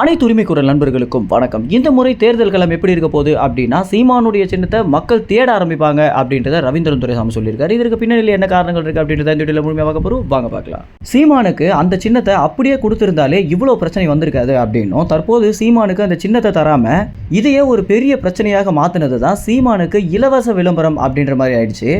அனைத்து உரிமை குரல் நண்பர்களுக்கும் வணக்கம். இந்த முறை தேர்தல் களம் எப்படி இருக்க போகுது அப்படின்னா சீமானுடைய சின்னத்தை மக்கள் தேட ஆரம்பிப்பாங்க அப்படின்றத ரவீந்திரன் துரைசாமி சொல்லியிருக்காரு. இதற்கு பின்னணியில் என்ன காரணங்கள் இருக்கு அப்படின்றத இந்த வீடியோவில் முழுமையாக பார்க்க போகிறோம் வாங்க பார்க்கலாம். சீமானுக்கு அந்த சின்னத்தை அப்படியே கொடுத்திருந்தாலே இவ்வளோ பிரச்சனை வந்திருக்காது அப்படின்னும் தற்போது சீமானுக்கு அந்த சின்னத்தை தராம இதையே ஒரு பெரிய பிரச்சனையாக மாற்றினது தான் சீமானுக்கு இலவச விளம்பரம் அப்படின்ற மாதிரி ஆயிடுச்சு.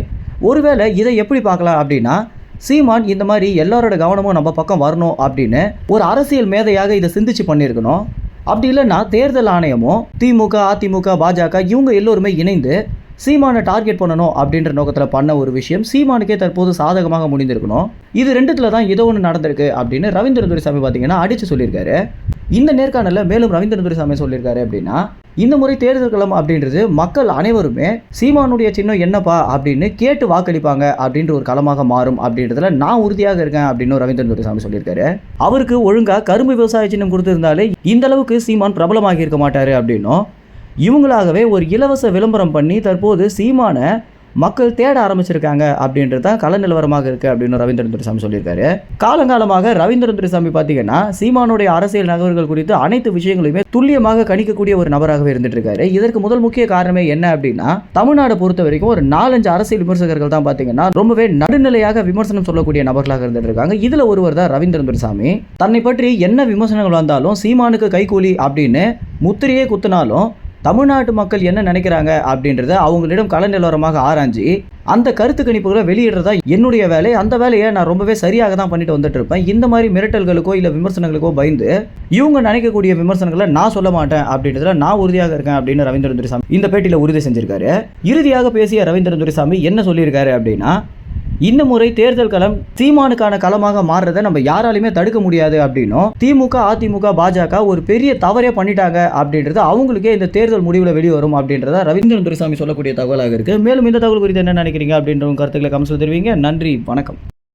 ஒருவேளை இதை எப்படி பார்க்கலாம் அப்படின்னா சீமான் இந்த மாதிரி எல்லாரோட கவனமும் நம்ம பக்கம் வரணும் அப்படின்னு ஒரு அரசியல் மேதையாக இதை சிந்திச்சு பண்ணியிருக்கணும். அப்படி இல்லைன்னா தேர்தல் ஆணையமும் திமுக அதிமுக பாஜக இவங்க எல்லோருமே இணைந்து சீமானை டார்கெட் பண்ணணும் அப்படின்ற நோக்கத்தில் பண்ண ஒரு விஷயம் சீமானுக்கே தற்போது சாதகமாக முடிந்திருக்கணும். இது ரெண்டுத்துல தான் ஏதோ ஒன்று நடந்திருக்கு அப்படின்னு ரவீந்திர துரைசாமி பார்த்தீங்கன்னா அடித்து சொல்லியிருக்காரு. இந்த நேர்காணலில் மேலும் ரவீந்திர துரைசாமி சொல்லியிருக்காரு அப்படின்னா இந்த முறை தேர்தல் களம் அப்படின்றது மக்கள் அனைவருமே சீமானுடைய சின்னம் என்னப்பா அப்படின்னு கேட்டு வாக்களிப்பாங்க அப்படின்ற ஒரு களமாக மாறும் அப்படின்றதுல நான் உறுதியாக இருக்கேன் அப்படின்னு ரவீந்திரன் துரைசாமி சொல்லியிருக்காரு. அவருக்கு ஒழுங்கா கரும்பு விவசாய சின்னம் கொடுத்திருந்தாலே இந்த அளவுக்கு சீமான் பிரபலமாகி இருக்க மாட்டாரு அப்படின்னும் இவங்களாகவே ஒரு இலவச விளம்பரம் பண்ணி தற்போது சீமானை மக்கள் தேட ஆரம்பிச்சிருக்காங்க அப்படின்றது தான் கள நிலவரமாக இருக்குது அப்படின்னு ரவீந்திரன் துரைசாமி சொல்லியிருக்காரு. காலங்காலமாக ரவீந்திரன் துரைசாமி பார்த்தீங்கன்னா சீமானுடைய அரசியல் நகர்வுகள் குறித்து அனைத்து விஷயங்களையுமே துல்லியமாக கணிக்கக்கூடிய ஒரு நபராகவே இருந்துட்டு இருக்காரு இதற்கு முதல் முக்கிய காரணமே என்ன அப்படின்னா தமிழ்நாடு பொறுத்த வரைக்கும் ஒரு நாலஞ்சு அரசியல் விமர்சகர்கள் தான் பார்த்தீங்கன்னா ரொம்பவே நடுநிலையாக விமர்சனம் சொல்லக்கூடிய நபர்களாக இருந்துட்டு இருக்காங்க இதில் ஒருவர் தான் ரவீந்திரன் துரைசாமி. தன்னை பற்றி என்ன விமர்சனங்கள் வந்தாலும் சீமானுக்கு கைகூலி அப்படின்னு முத்திரையே குத்தினாலும் தமிழ்நாட்டு மக்கள் என்ன நினைக்கிறாங்க அப்படின்றத அவங்களிடம் கள நிலவரமாக ஆராய்ஞ்சு அந்த கருத்து கணிப்புகளை வெளியிடுறதா என்னுடைய வேலை. அந்த வேலையை நான் ரொம்பவே சரியாக தான் பண்ணிட்டு வந்துட்டு இருப்பேன் இந்த மாதிரி மிரட்டல்களுக்கோ இல்லை விமர்சனங்களுக்கோ பயந்து இவங்க நினைக்கக்கூடிய விமர்சனங்களை நான் சொல்ல மாட்டேன் அப்படின்றதுல நான் உறுதியாக இருக்கேன் அப்படின்னு ரவீந்திரன் துரைசாமி இந்த பேட்டியில் உறுதி செஞ்சிருக்காரு. இறுதியாக பேசிய ரவீந்திரன் துரைசாமி என்ன சொல்லியிருக்காரு அப்படின்னா இந்த முறை தேர்தல் களம் சீமானுக்கான களமாக மாறுறதை நம்ம யாராலையுமே தடுக்க முடியாது அப்படின்னும். திமுக அதிமுக பாஜக ஒரு பெரிய தவறே பண்ணிட்டாங்க அப்படின்றது அவங்களுக்கே இந்த தேர்தல் முடிவில் வெளிவரும் அப்படின்றத ரவீந்திரன் துரைசாமி சொல்லக்கூடிய தகவலாக இருக்கு. மேலும் இந்த தகவல் குறித்து என்ன நினைக்கிறீங்க அப்படின்ற கருத்துக்களை கமெண்ட்ஸ்ல தெரிவிங்க. நன்றி வணக்கம்.